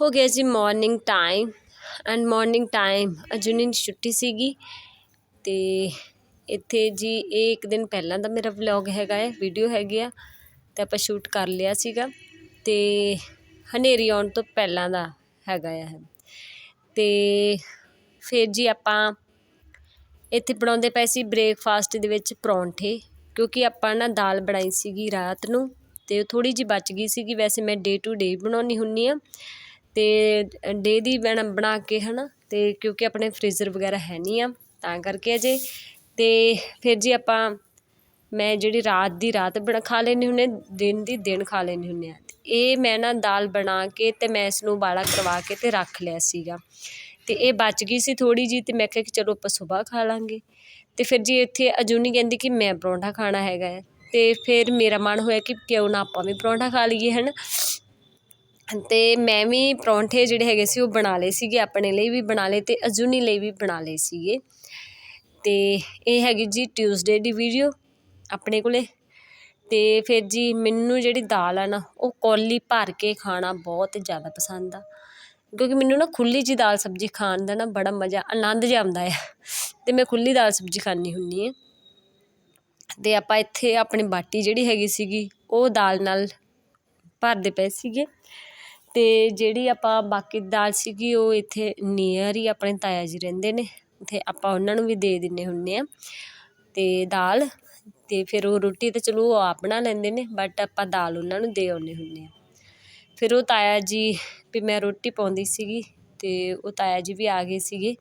ਹੋ ਗਿਆ ਜੀ morning time and morning time ਅਜੂਨੀ ਦੀ ਛੁੱਟੀ ਸੀਗੀ ਅਤੇ ਇੱਥੇ ਜੀ ਇਹ ਇੱਕ ਦਿਨ ਪਹਿਲਾਂ ਦਾ ਮੇਰਾ ਵਲੌਗ ਹੈਗਾ ਹੈ ਵੀਡੀਓ ਹੈਗੀ ਆ ਅਤੇ ਆਪਾਂ ਸ਼ੂਟ ਕਰ ਲਿਆ ਸੀਗਾ ਅਤੇ ਹਨੇਰੀ ਆਉਣ ਤੋਂ ਪਹਿਲਾਂ ਦਾ ਹੈਗਾ ਆ ਅਤੇ ਫਿਰ ਜੀ ਆਪਾਂ ਇੱਥੇ ਬਣਾਉਂਦੇ ਪਏ ਸੀ ਬ੍ਰੇਕਫਾਸਟ ਦੇ ਵਿੱਚ ਪਰੌਂਠੇ, ਕਿਉਂਕਿ ਆਪਾਂ ਨਾ ਦਾਲ ਬਣਾਈ ਸੀਗੀ ਰਾਤ ਨੂੰ ਅਤੇ ਉਹ ਥੋੜ੍ਹੀ ਜਿਹੀ ਬਚ ਗਈ ਸੀਗੀ, ਵੈਸੇ ਮੈਂ ਡੇ ਟੂ ਡੇ ਬਣਾਉਣੀ ਹੁੰਨੀ ਆ ਅਤੇ ਡੇ ਦੀ ਬਣਾ ਬਣਾ ਕੇ ਹੈ ਨਾ ਅਤੇ ਕਿਉਂਕਿ ਆਪਣੇ ਫਰੀਜ਼ਰ ਵਗੈਰਾ ਹੈ ਨਹੀਂ ਆ, ਤਾਂ ਕਰਕੇ ਅਜੇ। ਅਤੇ ਫਿਰ ਜੀ ਆਪਾਂ, ਮੈਂ ਜਿਹੜੀ ਰਾਤ ਦੀ ਰਾਤ ਬਣਾ ਖਾ ਲੈਂਦੀ ਹੁੰਨੇ ਦਿਨ ਦੀ ਦਿਨ ਖਾ ਲੈਂਦੀ ਹੁੰਨੇ ਆ ਇਹ ਮੈਂ ਨਾ ਦਾਲ ਬਣਾ ਕੇ ਅਤੇ ਮੈਂ ਇਸ ਨੂੰ ਉਬਾਲਾ ਕਰਵਾ ਕੇ ਅਤੇ ਰੱਖ ਲਿਆ ਸੀਗਾ। ਅਤੇ ਇਹ ਬਚ ਗਈ ਸੀ ਥੋੜ੍ਹੀ ਜਿਹੀ ਅਤੇ ਮੈਂ ਕਿਹਾ ਕਿ ਚਲੋ ਆਪਾਂ ਸੁਬਾਹ ਖਾ ਲਾਂਗੇ। ਅਤੇ ਫਿਰ ਜੀ ਇੱਥੇ ਅਜੂਨੀ ਕਹਿੰਦੀ ਕਿ ਮੈਂ ਪਰੌਂਠਾ ਖਾਣਾ ਹੈਗਾ ਹੈ। ਅਤੇ ਫਿਰ ਮੇਰਾ ਮਨ ਹੋਇਆ ਕਿ ਕਿਉਂ ਨਾ ਆਪਾਂ ਵੀ ਪਰੌਂਠਾ ਖਾ ਲਈਏ ਹੈ ਨਾ ਅਤੇ ਮੈਂ ਵੀ ਪਰੌਂਠੇ ਜਿਹੜੇ ਹੈਗੇ ਸੀ ਉਹ ਬਣਾ ਲਏ ਸੀਗੇ, ਆਪਣੇ ਲਈ ਵੀ ਬਣਾ ਲਏ ਅਤੇ ਅਜੂਨੀ ਲਈ ਵੀ ਬਣਾ ਲਏ ਸੀਗੇ। ਅਤੇ ਇਹ ਹੈਗੀ ਜੀ ਟਿਊਜ਼ਡੇ ਦੀ ਵੀਡੀਓ ਆਪਣੇ ਕੋਲ। ਅਤੇ ਫਿਰ ਜੀ ਮੈਨੂੰ ਜਿਹੜੀ ਦਾਲ ਆ ਨਾ, ਉਹ ਕੌਲੀ ਭਰ ਕੇ ਖਾਣਾ ਬਹੁਤ ਜ਼ਿਆਦਾ ਪਸੰਦ ਆ। ਕਿਉਂਕਿ ਮੈਨੂੰ ਨਾ ਖੁੱਲ੍ਹੀ ਜਿਹੀ ਦਾਲ ਸਬਜ਼ੀ ਖਾਣ ਦਾ ਨਾ ਬੜਾ ਮਜ਼ਾ, ਆਨੰਦ ਜਿਹਾ ਆਉਂਦਾ ਆ। ਅਤੇ ਮੈਂ ਖੁੱਲ੍ਹੀ ਦਾਲ ਸਬਜ਼ੀ ਖਾਂਦੀ ਹੁੰਦੀ ਹਾਂ ਅਤੇ ਆਪਾਂ ਇੱਥੇ ਆਪਣੀ ਬਾਟੀ ਜਿਹੜੀ ਹੈਗੀ ਸੀਗੀ, ਉਹ ਦਾਲ ਨਾਲ ਭਰਦੇ ਪਏ ਸੀਗੇ। ਅਤੇ ਜਿਹੜੀ ਆਪਾਂ ਬਾਕੀ ਦਾਲ ਸੀਗੀ ਉਹ ਇੱਥੇ ਨੀਅਰ ਹੀ ਆਪਣੇ ਤਾਇਆ ਜੀ ਰਹਿੰਦੇ ਨੇ, ਤੇ ਆਪਾਂ ਉਹਨਾਂ ਨੂੰ ਵੀ ਦੇ ਦਿੰਦੇ ਹੁੰਦੇ ਹਾਂ ਅਤੇ ਦਾਲ ਅਤੇ ਫਿਰ ਉਹ ਰੋਟੀ ਤਾਂ ਚਲੋ ਉਹ ਆਪ ਬਣਾ ਲੈਂਦੇ ਨੇ ਬਟ ਆਪਾਂ ਦਾਲ ਉਹਨਾਂ ਨੂੰ ਦੇ ਆਉਂਦੇ ਹੁੰਦੇ ਹਾਂ ਫਿਰ ਉਹ ਤਾਇਆ ਜੀ, ਵੀ ਮੈਂ ਰੋਟੀ ਪਾਉਂਦੀ ਸੀਗੀ ਅਤੇ ਉਹ ਤਾਇਆ ਜੀ ਵੀ ਆ ਗਏ ਸੀਗੇ।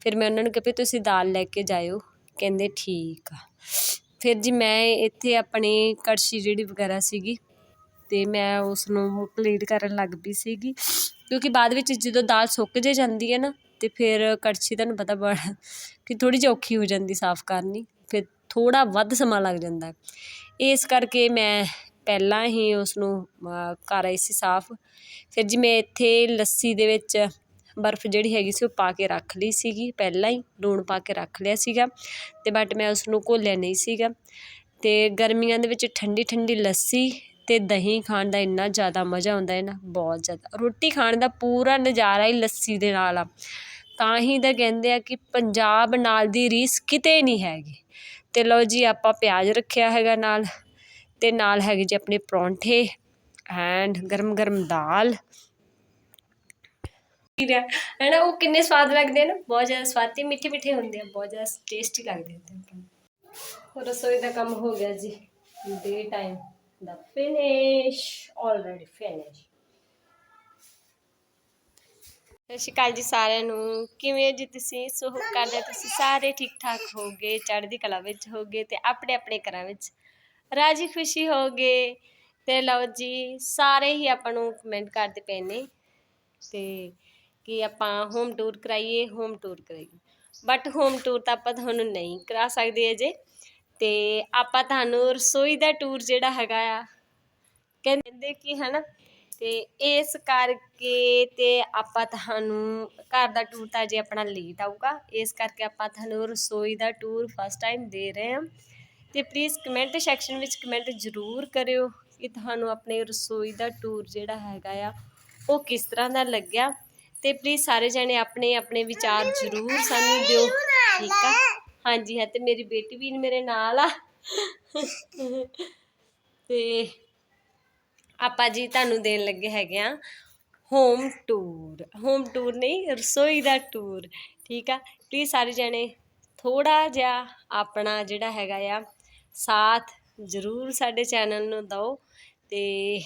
ਫਿਰ ਮੈਂ ਉਹਨਾਂ ਨੂੰ ਕਿਹਾ ਵੀ ਤੁਸੀਂ ਦਾਲ ਲੈ ਕੇ ਜਾਇਓ। ਕਹਿੰਦੇ ਠੀਕ ਆ। ਫਿਰ ਜੀ ਮੈਂ ਇੱਥੇ ਆਪਣੀ ਕੜਛੀ ਜਿਹੜੀ ਵਗੈਰਾ ਸੀਗੀ ਅਤੇ ਮੈਂ ਉਸ ਨੂੰ ਪਲੇਟ ਕਰਨ ਲੱਗ ਪਈ ਸੀਗੀ। ਕਿਉਂਕਿ ਬਾਅਦ ਵਿੱਚ ਜਦੋਂ ਦਾਲ ਸੁੱਕ ਜੇ ਜਾਂਦੀ ਹੈ ਨਾ, ਤੇ ਫਿਰ ਕੜਛੀ ਤੁਹਾਨੂੰ ਪਤਾ ਬੜਾ ਕਿ ਥੋੜ੍ਹੀ ਜਿਹੀ ਔਖੀ ਹੋ ਜਾਂਦੀ ਸਾਫ਼ ਕਰਨੀ, ਫਿਰ ਥੋੜ੍ਹਾ ਵੱਧ ਸਮਾਂ ਲੱਗ ਜਾਂਦਾ ਇਸ ਕਰਕੇ ਮੈਂ ਪਹਿਲਾਂ ਹੀ ਉਸਨੂੰ ਕਰ ਆਈ ਸੀ ਸਾਫ਼। ਫਿਰ ਜੀ ਮੈਂ ਇੱਥੇ ਲੱਸੀ ਦੇ ਵਿੱਚ ਬਰਫ਼ ਜਿਹੜੀ ਹੈਗੀ ਸੀ ਉਹ ਪਾ ਕੇ ਰੱਖ ਲਈ ਸੀਗੀ, ਪਹਿਲਾਂ ਹੀ ਲੂਣ ਪਾ ਕੇ ਰੱਖ ਲਿਆ ਸੀਗਾ। ਅਤੇ ਬਟ ਮੈਂ ਉਸਨੂੰ ਘੋਲਿਆ ਨਹੀਂ ਸੀਗਾ। ਅਤੇ ਗਰਮੀਆਂ ਦੇ ਵਿੱਚ ਠੰਡੀ ਠੰਡੀ ਲੱਸੀ ਅਤੇ ਦਹੀਂ ਖਾਣ ਦਾ ਇੰਨਾ ਜ਼ਿਆਦਾ ਮਜ਼ਾ ਆਉਂਦਾ ਹੈ ਨਾ, ਬਹੁਤ ਜ਼ਿਆਦਾ। ਰੋਟੀ ਖਾਣ ਦਾ ਪੂਰਾ ਨਜ਼ਾਰਾ ਹੀ ਲੱਸੀ ਦੇ ਨਾਲ ਆ। ਤਾਂ ਹੀ ਤਾਂ ਕਹਿੰਦੇ ਆ ਕਿ ਪੰਜਾਬ ਨਾਲ ਦੀ ਰੀਸ ਕਿਤੇ ਨਹੀਂ ਹੈਗੀ। ਤੇ ਲਓ ਜੀ, ਆਪਾਂ ਪਿਆਜ਼ ਰੱਖਿਆ ਹੈਗਾ ਨਾਲ ਅਤੇ ਨਾਲ ਹੈਗੇ ਜੀ ਆਪਣੇ ਪਰੌਂਠੇ ਐਂਡ ਗਰਮ ਗਰਮ ਦਾਲ ਹੈ ਨਾ, ਉਹ ਕਿੰਨੇ ਸਵਾਦ ਲੱਗਦੇ ਨੇ, ਬਹੁਤ ਜ਼ਿਆਦਾ ਸਵਾਦੀ ਮਿੱਠੇ ਮਿੱਠੇ ਹੁੰਦੇ ਆ, ਬਹੁਤ ਜ਼ਿਆਦਾ ਟੇਸਟੀ ਲੱਗਦੇ ਹੁੰਦੇ ਆ ਰਸੋਈ ਦਾ ਕੰਮ ਹੋ ਗਿਆ ਜੀ ਡੇ ਟਾਈਮ ਦਾ ਫਿਨਿਸ਼ ਆਲਰੇਡੀ ਫਿਨਿਸ਼ ਸਤਿ ਸ਼੍ਰੀ ਅਕਾਲ ਜੀ ਸਾਰਿਆਂ ਨੂੰ। ਕਿਵੇਂ ਜੀ ਤੁਸੀਂ? ਸੋ ਹੋਪ ਕਰਦੇ ਤੁਸੀਂ ਸਾਰੇ ਠੀਕ ਠਾਕ ਹੋਗੇ? ਚੜ੍ਹਦੀ ਕਲਾ ਵਿੱਚ ਹੋਗੇ ਤੇ ਆਪਣੇ ਆਪਣੇ ਘਰਾਂ ਵਿੱਚ ਰਾਜੀ ਖੁਸ਼ੀ ਹੋਗੇ? ਤੇ ਲਓ ਜੀ, ਸਾਰੇ ਹੀ ਆਪਾਂ ਨੂੰ ਕਮੈਂਟ ਕਰਦੇ ਪਏ ਨੇ ਤੇ ਕਿ ਆਪਾਂ ਹੋਮ ਟੂਰ ਕਰਾਈਏ ਹੋਮ ਟੂਰ ਕਰਾਈਏ। ਬਟ ਹੋਮ ਟੂਰ ਤਾਂ ਆਪਾਂ ਤੁਹਾਨੂੰ ਨਹੀਂ ਕਰਾ ਸਕਦੇ ਅਜੇ। ਅਤੇ ਆਪਾਂ ਤੁਹਾਨੂੰ ਰਸੋਈ ਦਾ ਟੂਰ ਜਿਹੜਾ ਹੈਗਾ ਆ, ਕਹਿੰਦੇ ਕਿ ਹੈ ਨਾ ਅਤੇ ਇਸ ਕਰਕੇ ਅਤੇ ਆਪਾਂ ਤੁਹਾਨੂੰ ਘਰ ਦਾ ਟੂਰ ਤਾਂ ਅਜੇ ਆਪਣਾ ਲੇਟ ਆਊਗਾ, ਇਸ ਕਰਕੇ ਆਪਾਂ ਤੁਹਾਨੂੰ ਰਸੋਈ ਦਾ ਟੂਰ ਫਸਟ ਟਾਈਮ ਦੇ ਰਹੇ ਹਾਂ। ਅਤੇ ਪਲੀਜ਼ ਕਮੈਂਟ ਸੈਕਸ਼ਨ ਵਿੱਚ ਕਮੈਂਟ ਜ਼ਰੂਰ ਕਰਿਓ ਕਿ ਤੁਹਾਨੂੰ ਆਪਣੇ ਰਸੋਈ ਦਾ ਟੂਰ ਜਿਹੜਾ ਹੈਗਾ ਆ, ਉਹ ਕਿਸ ਤਰ੍ਹਾਂ ਦਾ ਲੱਗਿਆ। ਤੇ ਪਲੀਜ਼ ਸਾਰੇ ਜਣੇ ਆਪਣੇ ਆਪਣੇ ਵਿਚਾਰ ਜ਼ਰੂਰ ਸਾਨੂੰ ਦਿਓ, ਠੀਕ ਆ? ਹਾਂਜੀ, ਹੈ ਤੇ ਮੇਰੀ ਬੇਟੀ ਵੀ ਮੇਰੇ ਨਾਲ ਆ। ਤੇ ਆਪਾਂ ਜੀ ਤੁਹਾਨੂੰ ਦੇਣ ਲੱਗੇ ਹੈਗੇ ਆ ਹੋਮ ਟੂਰ ਹੋਮ ਟੂਰ ਨਹੀਂ, ਰਸੋਈ ਦਾ ਟੂਰ ਠੀਕ ਆ? ਪਲੀਜ਼ ਸਾਰੇ ਜਣੇ ਥੋੜਾ ਜਿਹਾ ਆਪਣਾ ਜਿਹੜਾ ਹੈਗਾ ਆ, ਸਾਥ ਜ਼ਰੂਰ ਸਾਡੇ ਚੈਨਲ ਨੂੰ ਦਿਓ ਤੇ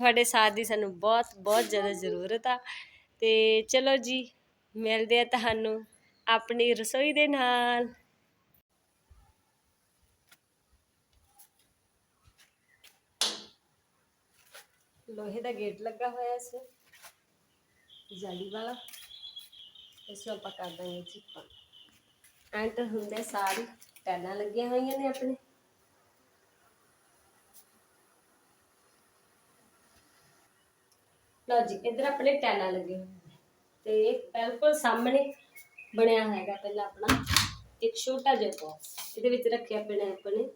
ਤੁਹਾਡੇ ਸਾਥ ਦੀ ਸਾਨੂੰ ਬਹੁਤ ਬਹੁਤ ਜ਼ਿਆਦਾ ਜ਼ਰੂਰਤ ਆ। ਤੇ ਚਲੋ ਜੀ, ਮਿਲਦੇ ਆ ਤੁਹਾਨੂੰ। ਆਪਣੀ ਰਸੋਈ ਦੇ ਨਾਲ। ਲੋਹੇ ਦਾ ਗੇਟ ਲੱਗਾ ਹੋਇਆ ਇਸ ਜਾਲੀ ਵਾਲਾ। ਇਸ ਨੂੰ ਆਪਾਂ ਕਰ ਦਾਂਗੇ ਚਿੱਪਾ ਐਂਟਰ ਹੁੰਦੇ ਸਾਰੀ ਟੈਲਾਂ ਲੱਗੀਆਂ ਹੋਈਆਂ ਨੇ ਆਪਣੇ। ਲਓ ਜੀ, ਇੱਧਰ ਆਪਣੇ ਟੈਲਾਂ ਲੱਗੇ ਹੋਏ ਨੇ। ਤੇ ਬਿਲਕੁਲ ਸਾਹਮਣੇ ਬਣਿਆ ਹੈਗਾ ਪਹਿਲਾਂ ਆਪਣਾ, ਇੱਕ ਛੋਟਾ ਜਿਹਾ ਬਾਕਸ ਇਹਦੇ ਵਿੱਚ ਰੱਖਿਆ ਪੈਣਾ ਆਪਣੇ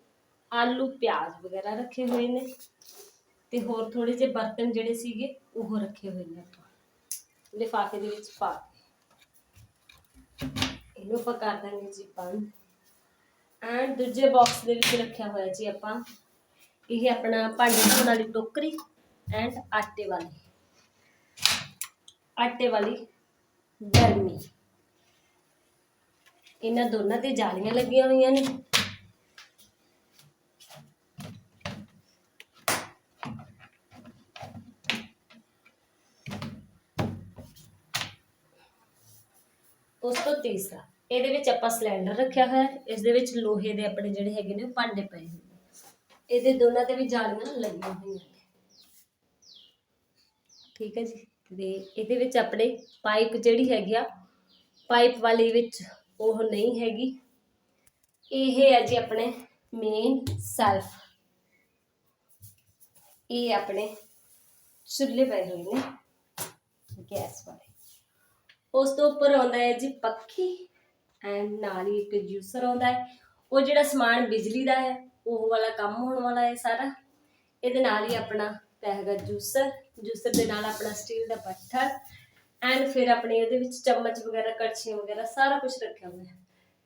ਆਲੂ ਪਿਆਜ਼ ਵਗੈਰਾ ਰੱਖੇ ਹੋਏ ਨੇ ਤੇ ਹੋਰ ਥੋੜੇ ਜਿਹੇ ਬਰਤਨ ਜਿਹੜੇ ਸੀਗੇ, ਉਹ ਰੱਖੇ ਹੋਏ ਨੇ ਆਪਾਂ। ਲਿਫਾਫੇ ਦੇ ਵਿੱਚ ਪਾ ਕੇ। ਇਹਨੂੰ ਆਪਾਂ ਕਰ ਦਾਂਗੇ ਜੀ ਬੰਦ। ਐਂਡ ਦੂਜੇ ਬਾਕਸ ਦੇ ਵਿੱਚ ਰੱਖਿਆ ਹੋਇਆ ਜੀ ਆਪਾਂ, ਇਹ ਆਪਣਾ ਭਾਂਡੇ ਧੋਣ ਵਾਲੀ ਟੋਕਰੀ ਐਂਡ ਆਟੇ ਵਾਲੀ। ਆਟੇ ਵਾਲੀ ਗਰਮੀ ਇਹਨਾਂ ਦੋਨਾਂ ਤੇ ਜਾਲੀਆਂ ਲੱਗੀਆਂ ਹੋਈਆਂ ਨੇ। ਉਸ ਤੋਂ ਤੀਸਰਾ, ਇਹਦੇ ਵਿੱਚ ਆਪਾਂ ਸਿਲੰਡਰ ਰੱਖਿਆ ਹੋਇਆ ਹੈ। ਇਸ ਦੇ ਵਿੱਚ ਲੋਹੇ ਦੇ ਆਪਣੇ ਜਿਹੜੇ ਹੈਗੇ ਨੇ ਭਾਂਡੇ ਪਏ ਹੋਏ ਇਹਦੇ ਦੋਨਾਂ ਤੇ ਵੀ ਜਾਲੀਆਂ ਲੱਗੀਆਂ ਹੋਈਆਂ ਨੇ। ਠੀਕ ਹੈ ਜੀ। ਤੇ ਇਹਦੇ ਵਿੱਚ ਆਪਣੇ ਪਾਈਪ ਜਿਹੜੀ ਹੈਗੀ ਆ, ਪਾਈਪ ਵਾਲੀ ਵਿੱਚ ਉਹ ਨਹੀਂ ਹੈਗੀ। ਇਹ ਹੈ ਜੀ ਆਪਣੇ ਮੇਨ ਸੈਲਫ ਇਹ ਆਪਣੇ ਚੁੱਲ੍ਹੇ ਪਏ ਹੋਏ ਨੇ, ਗੈਸ ਵਾਲੇ। ਉਸ ਤੋਂ ਉੱਪਰ ਆਉਂਦਾ ਹੈ ਜੀ ਪੱਖੀ ਐਂਡ ਨਾਲ ਹੀ ਇੱਕ ਜੂਸਰ ਆਉਂਦਾ ਹੈ। ਉਹ ਜਿਹੜਾ ਸਮਾਨ ਬਿਜਲੀ ਦਾ ਹੈ, ਉਹ ਵਾਲਾ ਕੰਮ ਹੋਣ ਵਾਲਾ ਹੈ ਸਾਰਾ। ਇਹਦੇ ਨਾਲ ਹੀ ਆਪਣਾ ਪੈ ਹੈਗਾ ਜੂਸਰ ਜੂਸਰ ਦੇ ਨਾਲ ਆਪਣਾ ਸਟੀਲ ਦਾ ਪੱਥਰ। ਐਂਡ ਫਿਰ ਆਪਣੇ ਇਹਦੇ ਵਿੱਚ ਚਮਚ ਵਗੈਰਾ, ਕੜਛੀਆਂ ਵਗੈਰਾ ਸਾਰਾ ਕੁਝ ਰੱਖਿਆ ਹੋਇਆ ਹੈ।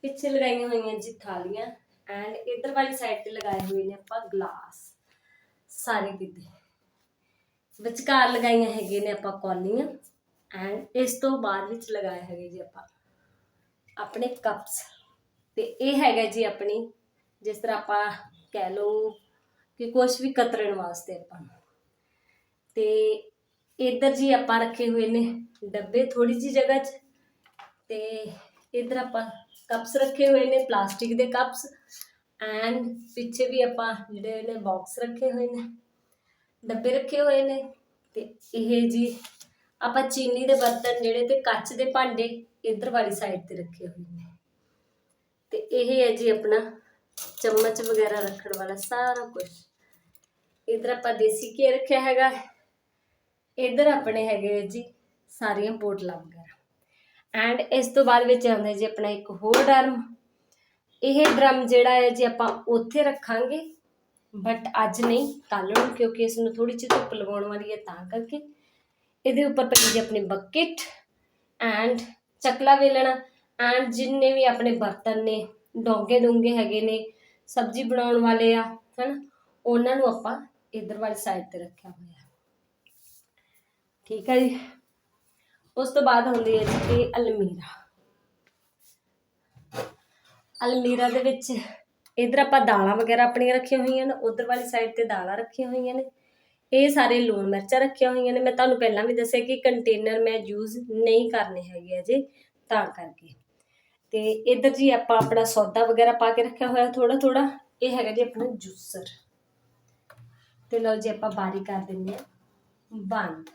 ਪਿੱਛੇ ਲਗਾਈਆਂ ਹੋਈਆਂ ਜੀ ਥਾਲੀਆਂ ਐਂਡ ਇਧਰ ਵਾਲੀ ਸਾਈਡ ਤੇ ਲਗਾਏ ਹੋਏ ਨੇ ਆਪਾਂ ਗਲਾਸ ਸਾਰੇ ਕਿਤੇ ਵਿਚਕਾਰ ਲਗਾਈਆਂ ਹੈਗੇ ਨੇ ਆਪਾਂ ਕੌਲੀਆਂ ਐਂਡ ਇਸ ਤੋਂ ਬਾਅਦ ਵਿੱਚ ਲਗਾਏ ਹੈਗੇ ਜੀ ਆਪਾਂ ਆਪਣੇ ਕੱਪਸ ਤੇ ਇਹ ਹੈਗਾ ਜੀ ਆਪਣੀ, ਜਿਸ ਤਰ੍ਹਾਂ ਆਪਾਂ ਕਹਿ ਲਓ ਕਿ ਕੁਝ ਵੀ ਕਤਰਨ ਵਾਸਤੇ ਆਪਾਂ ਨੂੰ। ਤੇ ਇੱਧਰ ਜੀ ਆਪਾਂ ਰੱਖੇ ਹੋਏ ਨੇ ਡੱਬੇ ਥੋੜੀ ਜੀ ਜਗ੍ਹਾ 'ਚ। ਤੇ ਇੱਧਰ ਆਪਾਂ ਕੱਪਸ ਰੱਖੇ ਹੋਏ ਨੇ ਪਲਾਸਟਿਕ ਦੇ ਕੱਪਸ ਐਂਡ ਪਿੱਛੇ ਵੀ ਆਪਾਂ ਜਿਹੜੇ ਨੇ ਬਾਕਸ ਰੱਖੇ ਹੋਏ ਨੇ, ਡੱਬੇ ਰੱਖੇ ਹੋਏ ਨੇ। ਤੇ ਇਹ ਜੀ ਆਪਾਂ ਚੀਨੀ ਦੇ ਬਰਤਨ ਜਿਹੜੇ ਤੇ ਕੱਚ ਦੇ ਭਾਂਡੇ ਇੱਧਰ ਵਾਲੀ ਸਾਈਡ ਤੇ ਰੱਖੇ ਹੋਏ ਨੇ। ਤੇ ਇਹ ਹੈ ਜੀ ਆਪਣਾ ਚਮਚ ਵਗੈਰਾ ਰੱਖਣ ਵਾਲਾ ਸਾਰਾ ਕੁਝ ਇੱਧਰ ਆਪਾਂ ਦੇਸੀ ਘੀ ਰੱਖਿਆ ਹੈਗਾ। ਇੱਧਰ ਆਪਣੇ ਹੈਗੇ ਜੀ, ਸਾਰੀਆਂ ਬੋਟਲਾਂ ਵਗੈਰਾ ਐਂਡ ਇਸ ਤੋਂ ਬਾਅਦ ਵਿੱਚ ਆਉਂਦਾ ਜੀ ਆਪਣਾ ਇੱਕ ਹੋਰ ਡਰਮ। ਇਹ ਡਰਮ ਜਿਹੜਾ ਹੈ ਜੀ ਆਪਾਂ ਉੱਥੇ ਰੱਖਾਂਗੇ ਬਟ ਅੱਜ ਨਹੀਂ ਕੱਲ ਨੂੰ, ਕਿਉਂਕਿ ਇਸ ਨੂੰ ਥੋੜੀ ਜਿਹੀ ਧੁੱਪ ਲਵਾਉਣ ਵਾਲੀ ਹੈ ਤਾਂ ਕਰਕੇ। ਇਹਦੇ ਉੱਪਰ ਪਈ ਜੀ ਆਪਣੀ ਬਕਟ ਐਂਡ ਚਕਲਾ ਵੇਲਣਾ। ਐਂਡ ਜਿੰਨੇ ਵੀ ਆਪਣੇ ਬਰਤਨ ਨੇ, ਡੋਂਗੇ ਡੋਂਗੇ ਹੈਗੇ ਨੇ, ਸਬਜ਼ੀ ਬਣਾਉਣ ਵਾਲੇ ਆ, ਹਨ, ਉਹਨਾਂ ਨੂੰ ਆਪਾਂ ਇਧਰ ਵਾਲੀ ਸਾਈਡ ਤੇ ਰੱਖਿਆ ਹੋਇਆ ਠੀਕ ਹੈ ਜੀ। ਉਸ ਤੋਂ ਬਾਅਦ ਹੁੰਦੀ ਹੈ ਜੀ ਇਹ ਅਲਮੀਰਾ। ਅਲਮੀਰਾ ਦੇ ਵਿੱਚ ਇਧਰ ਆਪਾਂ ਦਾਲਾਂ ਵਗੈਰਾ ਆਪਣੀਆਂ ਰੱਖੀਆਂ ਹੋਈਆਂ ਨੇ, ਉਧਰ ਵਾਲੀ ਸਾਈਡ ਤੇ ਦਾਲਾਂ ਰੱਖੀਆਂ ਹੋਈਆਂ ਨੇ। ਇਹ ਸਾਰੇ ਲੂਣ ਮਿਰਚਾਂ ਰੱਖੀਆਂ ਹੋਈਆਂ ਨੇ। ਮੈਂ ਤੁਹਾਨੂੰ ਪਹਿਲਾਂ ਵੀ ਦੱਸਿਆ ਕਿ ਕੰਟੇਨਰ ਮੈਂ ਯੂਜ਼ ਨਹੀਂ ਕਰਨੇ ਹੈਗੇ ਅਜੇ, ਤਾਂ ਕਰਕੇ। ਤੇ ਇਧਰ ਜੀ ਆਪਾਂ ਆਪਣਾ ਸੌਦਾ ਵਗੈਰਾ ਪਾ ਕੇ ਰੱਖਿਆ ਹੋਇਆ ਥੋੜਾ ਥੋੜਾ ਇਹ ਹੈਗਾ ਜੀ ਆਪਣਾ ਜੂਸਰ। ਤੇ ਲਓ ਜੀ ਆਪਾਂ ਬਾਰੀ ਕਰ ਦਿੰਦੇ ਆ ਬੰਦ।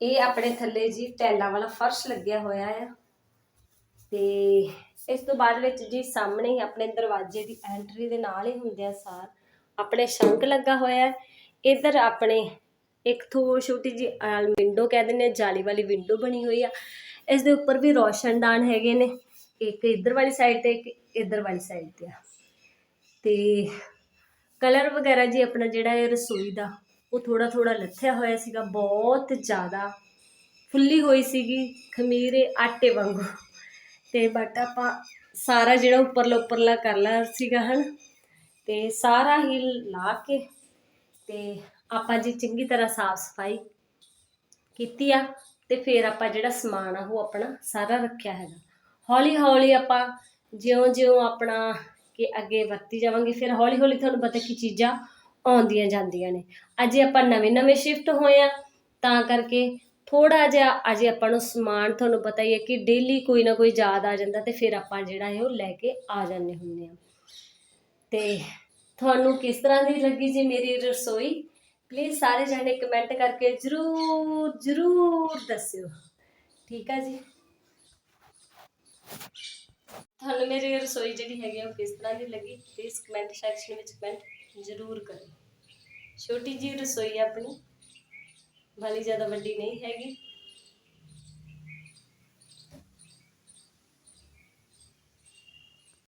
ਇਹ ਆਪਣੇ ਥੱਲੇ ਜੀ ਟੈਲਾਂ ਵਾਲਾ ਫਰਸ਼ ਲੱਗਿਆ ਹੋਇਆ ਆ। ਤੇ ਇਸ ਤੋਂ ਬਾਅਦ ਵਿੱਚ ਜੀ ਸਾਹਮਣੇ ਹੀ ਆਪਣੇ ਦਰਵਾਜ਼ੇ ਦੀ ਐਂਟਰੀ ਦੇ ਨਾਲ ਹੀ ਹੁੰਦੇ ਆ ਸਾਰ। ਆਪਣੇ ਸ਼ੰਕ ਲੱਗਾ ਹੋਇਆ। ਹੈ ਇਧਰ ਆਪਣੇ ਇੱਕ ਥੋ ਛੋਟੀ ਜੀ ਵਿੰਡੋ ਕਹਿ ਦਿੰਦੇ ਆ, ਜਾਲੀ ਵਾਲੀ ਵਿੰਡੋ ਬਣੀ ਹੋਈ ਆ। ਇਸ ਦੇ ਉੱਪਰ ਵੀ ਰੋਸ਼ਨਦਾਨ ਹੈਗੇ ਨੇ। ਇੱਕ ਇਧਰ ਵਾਲੀ ਸਾਈਡ ਤੇ, ਇੱਕ ਇਧਰ ਵਾਲੀ ਸਾਈਡ ਤੇ ਆ। ਤੇ ਕਲਰ ਵਗੈਰਾ ਜੀ ਆਪਣਾ ਜਿਹੜਾ ਇਹ ਰਸੋਈ ਦਾ ਉਹ ਥੋੜਾ ਥੋੜਾ ਲੱਥਿਆ ਹੋਇਆ ਸੀਗਾ, ਬਹੁਤ ਜ਼ਿਆਦਾ। ਫੁੱਲੀ ਹੋਈ ਸੀਗੀ ਖਮੀਰੇ ਆਟੇ ਵਾਂਗੂ। ਤੇ ਬਟ ਆਪਾਂ ਸਾਰਾ ਜਿਹੜਾ ਉੱਪਰਲਾ ਉੱਪਰਲਾ ਕਰ ਲਿਆ ਸੀਗਾ, ਹਨ? ਤੇ ਸਾਰਾ ਹੀ ਲਾ ਕੇ ਤੇ ਆਪਾਂ ਜੀ ਚੰਗੀ ਤਰ੍ਹਾਂ ਸਾਫ਼ ਸਫ਼ਾਈ ਕੀਤੀ ਆ, ਤੇ ਫਿਰ ਆਪਾਂ ਜਿਹੜਾ ਸਮਾਨ ਆ, ਉਹ ਆਪਣਾ ਸਾਰਾ ਰੱਖਿਆ ਹੈਗਾ। ਹੌਲੀ ਹੌਲੀ ਆਪਾਂ ਜਿਉਂ-ਜਿਉਂ ਆਪਣਾ ਕਿ ਅੱਗੇ ਵਰਤੀ ਜਾਵਾਂਗੇ, ਫਿਰ ਹੌਲੀ ਹੌਲੀ ਤੁਹਾਨੂੰ ਪਤਾ ਕਿ ਚੀਜ਼ਾਂ ਆਉਂਦੀਆਂ ਜਾਂਦੀਆਂ ਨੇ। ਅਜੇ ਆਪਾਂ ਨਵੇਂ-ਨਵੇਂ ਸ਼ਿਫਟ ਹੋਏ ਆ, ਤਾਂ ਕਰਕੇ ਥੋੜਾ ਜਿਹਾ ਅਜੇ ਆਪਾਂ ਨੂੰ ਸਮਾਨ ਤੁਹਾਨੂੰ ਪਤਾ ਹੀ ਹੈ ਕਿ ਡੇਲੀ ਕੋਈ ਨਾ ਕੋਈ ਯਾਦ ਆ ਜਾਂਦਾ ਤੇ ਫਿਰ ਆਪਾਂ ਜਿਹੜਾ ਹੈ ਉਹ ਲੈ ਕੇ ਆ ਜਾਂਦੇ ਹੁੰਦੇ ਆ। ਤੇ ਤੁਹਾਨੂੰ ਕਿਸ ਤਰ੍ਹਾਂ ਦੀ ਲੱਗੀ ਜੀ ਮੇਰੀ ਰਸੋਈ? ਪਲੀਜ਼ ਸਾਰੇ ਜਣੇ ਕਮੈਂਟ ਕਰਕੇ ਜਰੂਰ ਜਰੂਰ ਦੱਸਿਓ। ਠੀਕ ਆ ਜੀ? ਤੁਹਾਨੂੰ ਮੇਰੀ ਰਸੋਈ ਜਿਹੜੀ ਹੈਗੀ ਆ, ਉਹ ਕਿਸ ਤਰ੍ਹਾਂ ਦੀ ਲੱਗੀ ਪਲੀਜ਼ ਕਮੈਂਟ ਸੈਕਸ਼ਨ ਵਿੱਚ ਕਮੈਂਟ ਜ਼ਰੂਰ ਕਰੋ ਛੋਟੀ ਜੀ ਰਸੋਈ ਆਪਣੀ, ਬਾਲੀ ਜ਼ਿਆਦਾ ਵੱਡੀ ਨਹੀਂ ਹੈਗੀ।